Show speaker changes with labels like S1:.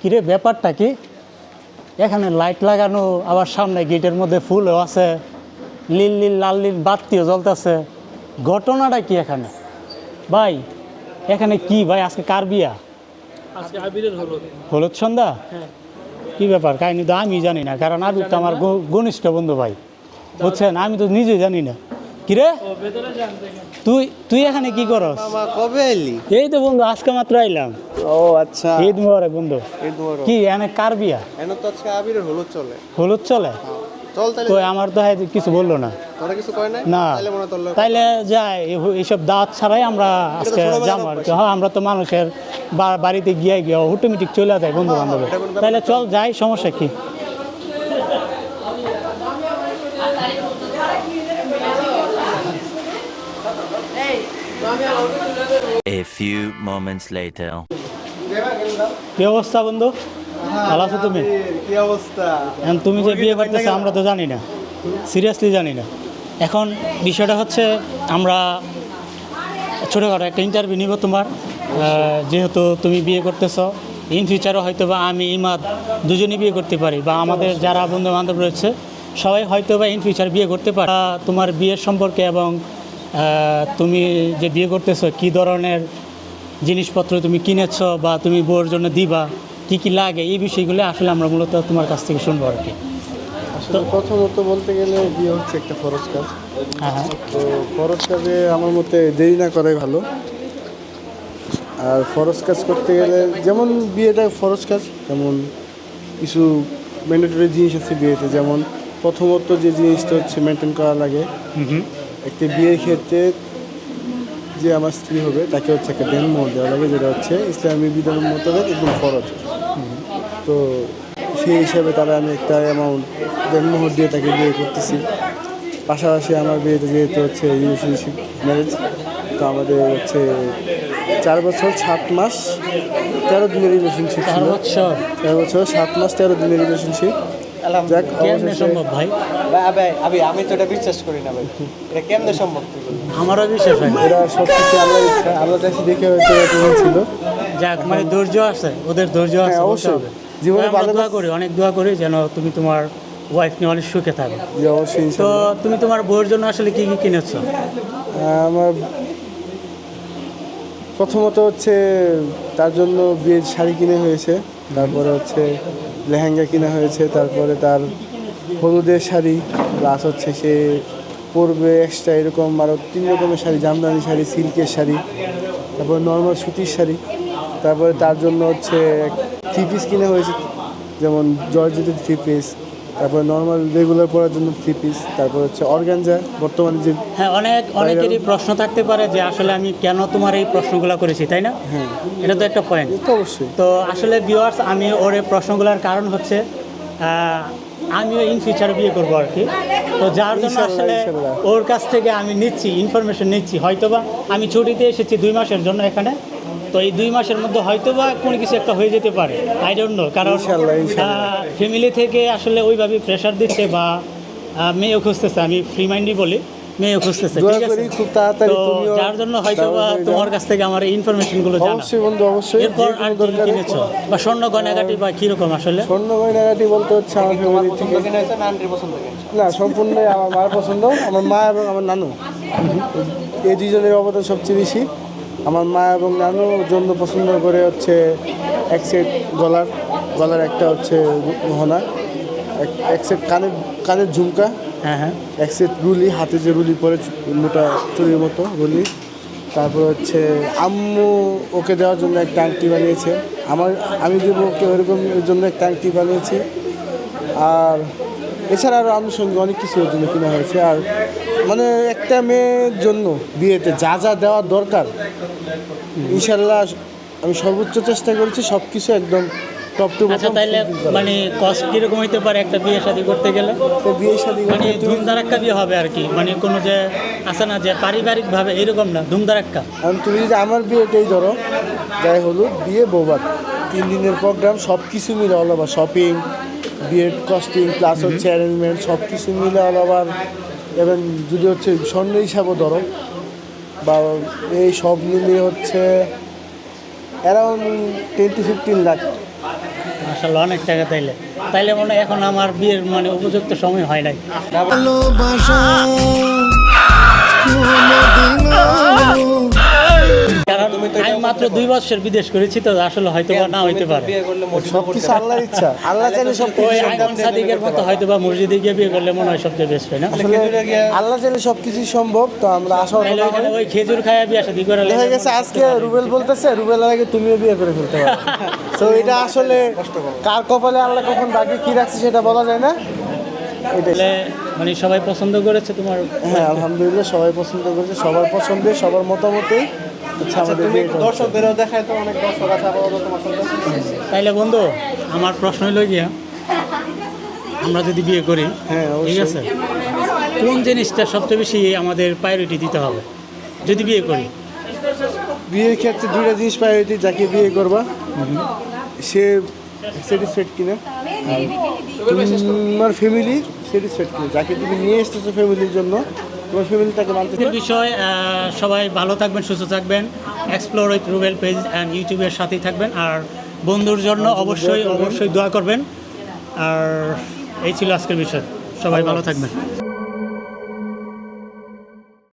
S1: কিরে ব্যাপারটা কি? এখানে লাইট লাগানো আবার সামনে গেটের মধ্যে ফুলও আছে। লীল লীল লাল লীল বাতিও জ্বলতেছে। ঘটনাটা কি এখানে? ভাই এখানে কি? ভাই আজকে কার বিয়া?
S2: আজকে আবিরের হলো
S1: হলুদ সন্ধ্যা?
S2: হ্যাঁ।
S1: কি ব্যাপার? কাহিনী তো আমি জানি না কারণ আবির তো আমার ঘনিষ্ঠ বন্ধু ভাই। বুঝছেন? আমি তো নিজে জানি না। কিরে? তুই তুই এখানে কি করস?
S3: কবে এলি?
S1: এই তো বন্ধু আজকে মাত্র আইলাম।
S3: ও আচ্ছা।
S1: ঈদ মোবারক বন্ধু।
S3: এই তোমার
S1: কি এনে কার বিয়া?
S3: এন তো আজকে আবিরের হলুদ চলে।
S1: হলুদ চলে?
S3: চল তাহলে।
S1: কই আমার তো হয়তো কিছু বলল না।
S3: তোরা কিছু কয় নাই?
S1: না।
S3: তাহলে মনে তোর
S1: তাইলে যাই এইসব দাঁত ছাড়াই আমরা আজকে যাব আর কি। হ্যাঁ আমরা তো মানুষের বাড়িতে গিয়ে গিয়ে অটোমেটিক চলে যায় বন্ধু বান্ধব।
S3: কোনো ব্যাপার
S1: তাইলে চল যাই সমস্যা কি?
S4: A few moments later.
S1: কি অবস্থা, বন্ধু? ভালো আছো তুমি?
S3: কি অবস্থা
S1: তুমি যে বিয়ে করতেছো, আমরা তো জানি না। সিরিয়াসলি জানি না। এখন বিষয়টা হচ্ছে, আমরা ছোটোখাটো একটা ইন্টারভিউ নিব তোমার। যেহেতু তুমি বিয়ে করতেছো ইন ফিউচারও হয়তো বা আমি, ইমাদ দুজনই বিয়ে করতে পারি, বা আমাদের যারা বন্ধু বান্ধব রয়েছে, সবাই হয়তো বা ইন ফিউচার বিয়ে করতে পারে। তোমার বিয়ের সম্পর্কে এবং তুমি যে বিয়ে করতেছো কী ধরনের জিনিসপত্র তুমি কিনেছো বা তুমি বউর জন্য দিবা কী কী লাগে এই বিষয়গুলো আসলে আমরা মূলত তোমার কাছ থেকে শুনব আর কি।
S3: প্রথমত বলতে গেলে বিয়ে হচ্ছে একটা ফরজ কাজ।
S1: হ্যাঁ হ্যাঁ।
S3: তো ফরজ কাজে আমার মতে দেরি না করাই ভালো। আর ফরজ কাজ করতে গেলে যেমন বিয়েটা ফরজ কাজ যেমন কিছু ম্যান্ডেটরি জিনিস আছে বিয়েতে যেমন প্রথমত যে জিনিসটা হচ্ছে মেনটেন করা লাগে।
S1: হুম হুম।
S3: একটি বিয়ের ক্ষেত্রে যে আমার স্ত্রী হবে তাকে হচ্ছে একটা দেন মোহর দেওয়া লাগে যেটা হচ্ছে ইসলামী বিধান মোতাবেক একদম ফরজ। তো সেই হিসাবে তারা আমি একটা অ্যামাউন্ট দেন মোহর দিয়ে তাকে বিয়ে করতেছি। পাশাপাশি আমার বিয়েতে যেহেতু হচ্ছে রিলেশনশিপ ম্যারেজ তো আমাদের হচ্ছে চার বছর সাত মাস তেরো দিনের রিলেশনশিপ
S1: চার বছর?
S3: তেরো বছর সাত মাস তেরো দিনের রিলেশনশিপ
S1: কেমনে সম্ভব ভাই?
S5: ভাই আমি আমি তো এটা বিশ্বাস করি না ভাই। এটা কেমনে সম্ভব
S1: আমারও বিশ্বাস হয়।
S3: এরা সব কিছু আল্লাহর ইচ্ছা আল্লাহ চাইছি দেখে হয়তো ছিল।
S1: যাক মানে ধৈর্য আছে ওদের ধৈর্য আছে
S3: হ্যাঁ, অবশ্যই। জীবনে
S1: আমরা
S3: ভালো
S1: দোয়া করি অনেক দোয়া করি যেন তুমি তোমার ওয়াইফ নিয়ে অনেক সুখে থাকো। তো তুমি তোমার বউয়ের জন্য আসলে কি কি কিনেছো?
S3: আমার প্রথমত হচ্ছে তার জন্য বিয়ের শাড়ি কিনে হয়েছে। তারপরে হচ্ছে লেহেঙ্গা কেনা হয়েছে, তারপরে তার হলুদের শাড়ি প্লাস হচ্ছে সে পরবে এক্সট্রা এরকম আরও তিন রকমের শাড়ি, জামদানি শাড়ি, সিল্কের শাড়ি, তারপরে নর্মাল সুতির শাড়ি, তারপরে তার জন্য হচ্ছে থ্রি পিস কিনে হয়েছে, যেমন জর্জেটের থ্রি পিস তারপরে নর্মাল রেগুলার পরার জন্য থ্রি পিস তারপর হচ্ছে অর্গানজা বর্তমানে যে
S1: হ্যাঁ অনেক অনেকেরই প্রশ্ন থাকতে পারে যে আসলে আমি কেন তোমার এই প্রশ্নগুলো করেছি তাই না?
S3: হ্যাঁ।
S1: এটা তো একটা পয়েন্ট
S3: তো অবশ্যই।
S1: তো আসলে ভিউয়ার্স আমি ওর এই প্রশ্নগুলোর কারণ হচ্ছে আমিও ইন ফিউচার বিয়ে করব আর কি। তো যার জন্য আসলে ওর কাছ থেকে আমি নিচ্ছি ইনফরমেশন নিচ্ছি। হয়তোবা আমি ছুটিতে এসেছি দুই মাসের জন্য এখানে তো এই দুই মাসের মধ্যে হয়তো বা কোনো কিছু একটা হয়ে যেতে পারে। আই ডোন্ট নো কারণ। ফ্যামিলি থেকে আসলে ওইভাবে প্রেশার দিচ্ছে বা মেয়েও খুঁজতেছে আমি ফ্রি মাইন্ডই বলি মেয়েও খুঁজতেছে ঠিক আছে?
S3: খুব তাড়াতাড়ি
S1: যার জন্য হয়তো বা তোমার কাছ থেকে আমার ইনফরমেশনগুলো জানা।
S3: অবশ্যই বন্ধু অবশ্যই
S1: এরপর আর কি কিনেছো? বা স্বর্ণ গয়নাগাটি বা কীরকম আসলে?
S3: স্বর্ণ গয়নাগাটি বলতে হচ্ছে আমার ফ্যামিলি থেকে।
S5: না
S3: সম্পূর্ণই আমার মার পছন্দ আমার মা এবং আমার নানু। এই দুজনের অবদান সবচেয়ে বেশি। আমার মা এবং নানু জন্য পছন্দ করে হচ্ছে এক সেট গলার গলার একটা হচ্ছে গহনা এক- সেট কানের কানের ঝুমকা
S1: হ্যাঁ হ্যাঁ।
S3: এক সেট রুলি হাতে যে রুলি পরে মোটা চুরির মতো রুলি। তারপর হচ্ছে আম্মু ওকে দেওয়ার জন্য একটা আংটি বানিয়েছে। আমার আমি দেবো ওকে ওরকম জন্য একটা আংটি বানিয়েছি। আর এছাড়া আরও আনুষঙ্গিক অনেক কিছু ওর জন্য কেনা হয়েছে। আর মানে একটা মেয়ের জন্য বিয়েতে যা যা দেওয়ার দরকার ইনশাল্লাহ আমি সর্বোচ্চ চেষ্টা করেছি সব কিছু একদম টপ টু
S1: আচ্ছা তাইলে মানে কস্ট কীরকম হইতে পারে একটা বিয়ে শাদী করতে গেলে?
S3: তো বিয়ে শাদী
S1: মানে ধুমধারাক্কা বিয়ে হবে আর কি। মানে কোনো যে আছে না যে পারিবারিকভাবে এরকম না ধুমধারাক্কা
S3: কারণ তুমি যদি আমার বিয়েটাই ধরো যাই হলো বিয়ে বৌবাদ তিন দিনের প্রোগ্রাম সব কিছু মিলে অল ওভার শপিং বিয়ের কস্টিং প্লাস হচ্ছে অ্যারেঞ্জমেন্ট সব কিছু মিলে অল ওভার এবং যদি হচ্ছে স্বর্ণ হিসাবও ধরো বা এই সব মিলিয়ে হচ্ছে around twenty two fifteen lakh
S1: আসলে অনেক টাকা তাইলে। তাইলে মনে হয় এখন আমার বিয়ের মানে উপযুক্ত সময় হয় নাই। কারণ মাত্র দুই বছর বিদেশ করেছি তো আসলে হয়তো বা না হইতে পারে।
S5: বিয়ে করলে মসজিদে
S3: সব কিছু আল্লাহর ইচ্ছা। আল্লাহ চাইলে সব
S1: ওই আইমান সাদিকের মতো হয়তো বা মসজিদে গিয়ে বিয়ে করলে মনে হয় সবচেয়ে বেস্ট হয় না?
S3: আল্লাহ চাইলে সব কিছুই সম্ভব তো আমরা আশা
S1: ওইখানে ওই খেজুর খায়া বিয়ে শাদি করে
S3: দেখা গেছে আজকে রুবেল বলতেছে রুবেলের আগে তুমিও বিয়ে করে ফেলতে পারো। তো এটা আসলে কার কপালে আল্লাহ কখন বাকি কি রাখছে সেটা বলা যায় না।
S1: মানে সবাই পছন্দ করেছে তোমার?
S3: হ্যাঁ আলহামদুলিল্লাহ সবাই পছন্দ করেছে সবার পছন্দে সবার মতামতেই।
S5: তুমি দর্শকদেরও দেখায় তো অনেক দর্শক আছে আপাতত তোমার
S1: তাইলে বন্ধু আমার প্রশ্ন হইল গিয়া আমরা যদি বিয়ে করি
S3: হ্যাঁ
S1: ঠিক আছে? কোন জিনিসটা সবচেয়ে বেশি আমাদের প্রায়োরিটি দিতে হবে? যদি বিয়ে করি।
S3: বিয়ের ক্ষেত্রে দুইটা জিনিস প্রায়োরিটি যাকে বিয়ে করবা সে স্যাটিসফাইড কিনা? তোমার ফ্যামিলি স্যাটিসফাইড কিনা? যাকে তুমি নিয়ে এসতেছো ফ্যামিলির জন্য
S1: বিষয় সবাই ভালো থাকবেন সুস্থ থাকবেন। Explore with Rubel page and ইউটিউবের সাথেই থাকবেন। আর বন্ধুর জন্য অবশ্যই অবশ্যই দোয়া করবেন। আর এই ছিল আজকের বিষয়। সবাই ভালো থাকবেন।